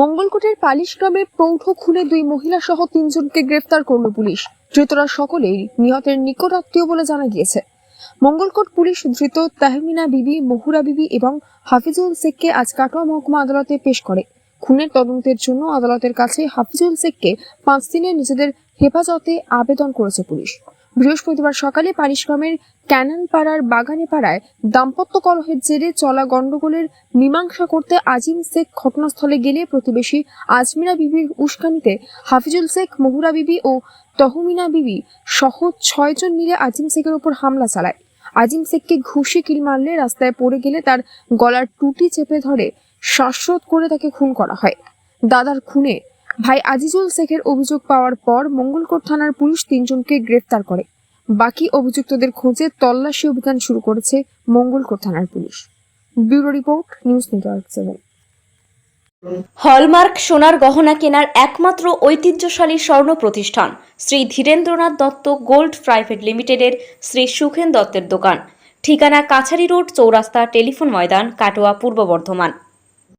মঙ্গলকোটের polish গ্রামে প্রৌঢ় খুনে দুই মহিলা সহ তিনজনকে গ্রেফতার করল পুলিশ। ধৃতরা সকলেই নিহতের নিকট আত্মীয় বলে জানা গিয়েছে। মঙ্গলকোট পুলিশ ধৃত তাহমিনা বিবি, মহুরা বিবি এবং হাফিজুল শেখকে আজ কাটোয়া মহকুমা আদালতে পেশ করে। খুনের তদন্তের জন্য আদালতের কাছে হাফিজুল শেখকে পাঁচ দিনের নিজেদের হেফাজতে আবেদন করেছে পুলিশ। বৃহস্পতিবার সকালে পারিশগ্রামের ক্যানাল পাড়ার বাগানে পাড়ায় দাম্পত্য কলহের জেরে চলা গন্ডগোলের মীমাংসা করতে আজিম শেখ ঘটনাস্থলে গেলে প্রতিবেশী আজমিরা বিবির উস্কানিতে হাফিজুল শেখ, মহুরা বিবি ও তহমিনা বিবি সহ ছয়জন মিলে আজিম শেখের উপর হামলা চালায়। আজিম শেখকে ঘুষি কিল মারলে রাস্তায় পড়ে গেলে তার গলার টুটি চেপে ধরে, শ্বাসরোধ করে তাকে খুন করা হয়। দাদার খুনে ভাই আজিজুল শেখের অভিযোগ পাওয়ার পর মঙ্গলকোট থানার পুলিশ তিনজনকে গ্রেফতার করে। বাকি অভিযুক্তদের খোঁজে তল্লাশি অভিযান শুরু করেছে মঙ্গলকোট থানার police. Bureau report, news network seven. Hallmark সোনার গহনা কেনার একমাত্র ঐতিহ্যশালী স্বর্ণ প্রতিষ্ঠান শ্রী ধীরেন্দ্রনাথ দত্ত গোল্ড প্রাইভেট লিমিটেডের শ্রী সুখেন দত্তের দোকান। ঠিকানা কাছারি রোড, চৌরাস্তা টেলিফোন ময়দান, কাটোয়া, পূর্ব বর্ধমান।